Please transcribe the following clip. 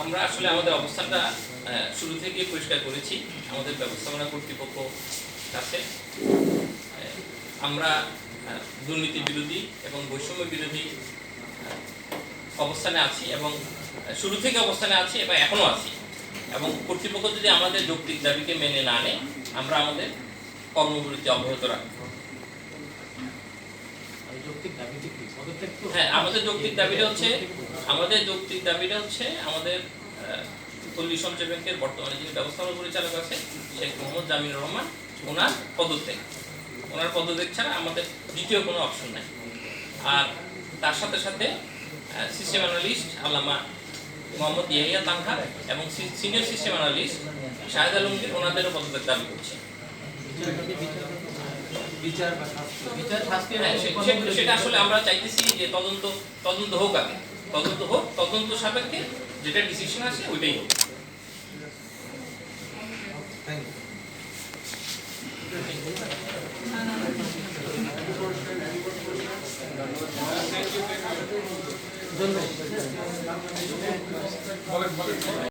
আমরা আসলে আমাদের অবস্থানটা শুরু থেকে পরিষ্কার করেছি। আমাদের ব্যবস্থাপনা কর্তৃপক্ষ কাছে আমরা দুর্নীতি বিরোধী এবং বৈষম্য বিরোধী অবস্থানে আছি এবং শুরু থেকে অবস্থানে আছি এবং এখনও আছি। এবং কর্তৃপক্ষ যদি আমাদের যৌক্তিক দাবিকে মেনে না নেয় আমরা আমাদের কর্মবিরতি অব্যাহত রাখব। হ্যাঁ আমাদের যৌক্তিক দাবিটা হচ্ছে আমাদের যৌক্তিক দাবিটা হচ্ছে আমাদের পল্লী সঞ্চয় ব্যাংকের বর্তমানে যিনি ব্যবস্থাপনা পরিচালক আছে শেখ মোহাম্মদ জামিনুর রহমান ওনার পদত্যাগ। ওনার পদত্যাগ ছাড়া আমাদের দ্বিতীয় কোনো অপশন নাই। আর তার সাথে সাথে সিস্টেম অ্যানালিস্ট আল্লামা মোহাম্মদ ইয়াহিয়া তানহা এবং senior system analyst Shahed Alamgir ওনাদেরও পদত্যাগ দাবি করছে। হ্যাঁ, সেটা আসলে আমরা চাইতেছি যে তদন্ত তদন্ত হোক আগে। তদন্ত হোক তদন্ত সাপেক্ষে যেটা ডিসিশন আসে ওইটাই হোক। ধন্যবাদ